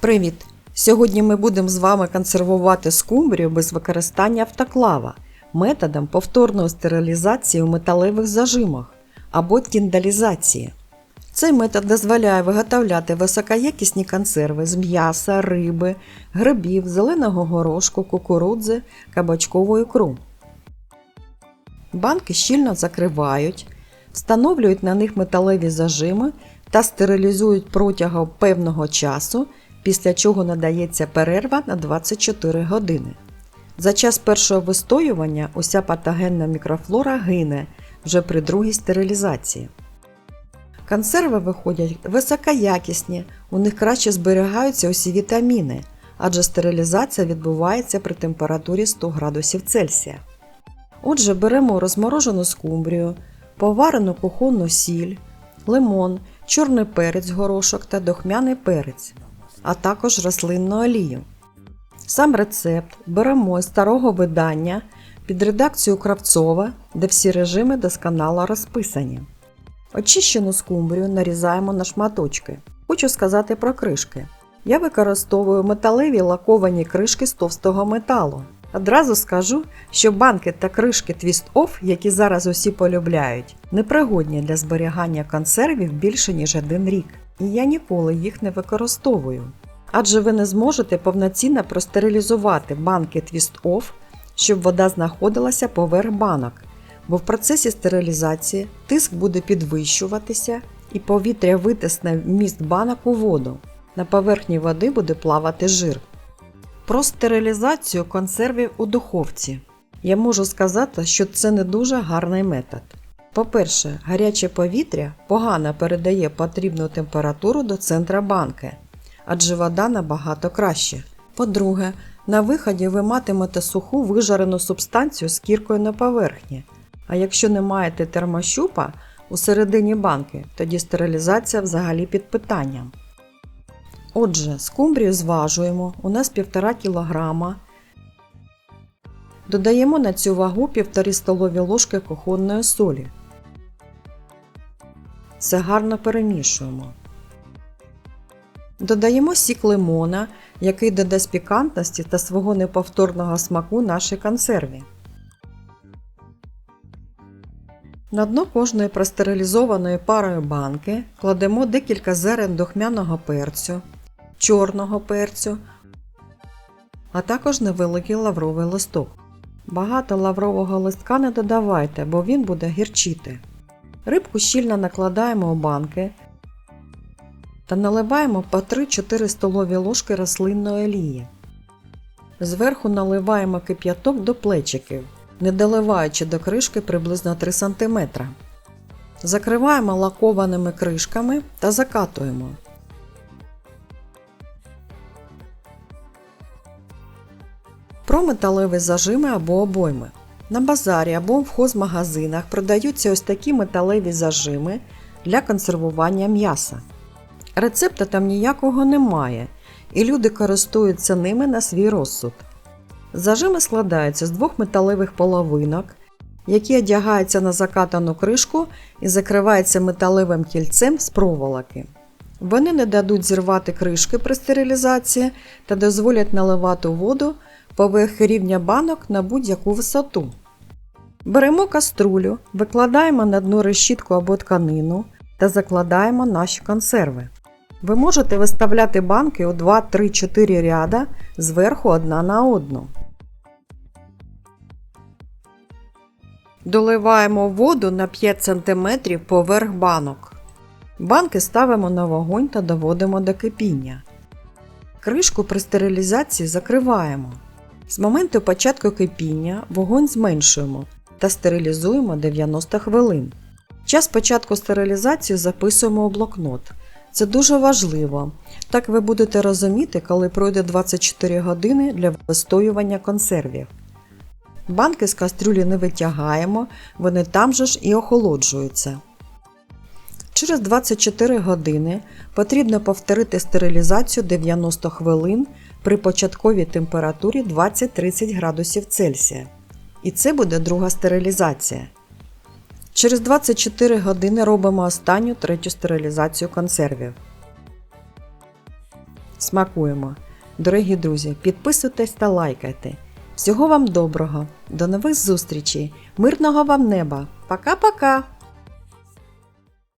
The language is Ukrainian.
Привіт! Сьогодні ми будемо з вами консервувати скумбрію без використання автоклава методом повторної стерилізації у металевих зажимах або тіндалізації. Цей метод дозволяє виготовляти високоякісні консерви з м'яса, риби, грибів, зеленого горошку, кукурудзи, кабачкової ікру. Банки щільно закривають, встановлюють на них металеві зажими та стерилізують протягом певного часу, після чого надається перерва на 24 години. За час першого вистоювання уся патогенна мікрофлора гине вже при другій стерилізації. Консерви виходять високоякісні, у них краще зберігаються усі вітаміни, адже стерилізація відбувається при температурі 100 градусів Цельсія. Отже, беремо розморожену скумбрію, поварену кухонну сіль, лимон, чорний перець горошок та дохмяний перець, а також рослинну олію. Сам рецепт беремо з старого видання під редакцію Кравцова, де всі режими досконало розписані. Очищену скумбрію нарізаємо на шматочки. Хочу сказати про кришки. Я використовую металеві лаковані кришки з товстого металу. Одразу скажу, що банки та кришки Twist Off, які зараз усі полюбляють, непригодні для зберігання консервів більше ніж один рік, і я ніколи їх не використовую. Адже ви не зможете повноцінно простерилізувати банки Off, щоб вода знаходилася поверх банок, бо в процесі стерилізації тиск буде підвищуватися і повітря витисне вміст банок у воду. На поверхні води буде плавати жир. Про стерилізацію консервів у духовці. Я можу сказати, що це не дуже гарний метод. По-перше, гаряче повітря погано передає потрібну температуру до центра банки, адже вода набагато краще. По-друге, на виході ви матимете суху вижарену субстанцію з кіркою на поверхні. А якщо не маєте термощупа у середині банки, тоді стерилізація взагалі під питанням. Отже, скумбрію зважуємо, у нас 1,5 кг. Додаємо на цю вагу 1,5 столові ложки кухонної солі. Все гарно перемішуємо. Додаємо сік лимона, який додасть пікантності та свого неповторного смаку нашій консерві. На дно кожної простерилізованої парою банки кладемо декілька зерен духмяного перцю, чорного перцю, а також невеликий лавровий листок. Багато лаврового листка не додавайте, бо він буде гірчити. Рибку щільно накладаємо у банки та наливаємо по 3-4 столові ложки рослинної олії. Зверху наливаємо кип'яток до плечиків, не доливаючи до кришки приблизно 3 см. Закриваємо лакованими кришками та закатуємо. Про металеві зажими або обойми. На базарі або в хозмагазинах продаються ось такі металеві зажими для консервування м'яса. Рецепта там ніякого немає, і люди користуються ними на свій розсуд. Зажими складаються з двох металевих половинок, які одягаються на закатану кришку і закриваються металевим кільцем з проволоки. Вони не дадуть зірвати кришки при стерилізації та дозволять наливати воду поверх рівня банок на будь-яку висоту. Беремо каструлю, викладаємо на дно решітку або тканину та закладаємо наші консерви. Ви можете виставляти банки у 2, 3, 4 ряда зверху одна на одну. Доливаємо воду на 5 см поверх банок. Банки ставимо на вогонь та доводимо до кипіння. Кришку при стерилізації закриваємо. З моменту початку кипіння вогонь зменшуємо та стерилізуємо 90 хвилин. Час початку стерилізації записуємо у блокнот. Це дуже важливо. Так ви будете розуміти, коли пройде 24 години для вистоювання консервів. Банки з кастрюлі не витягаємо, вони там же ж і охолоджуються. Через 24 години потрібно повторити стерилізацію 90 хвилин при початковій температурі 20-30 градусів Цельсія. І це буде друга стерилізація. Через 24 години робимо останню третю стерилізацію консервів. Смакуємо! Дорогі друзі, підписуйтесь та лайкайте. Всього вам доброго, до нових зустрічей, мирного вам неба. Пока-пока!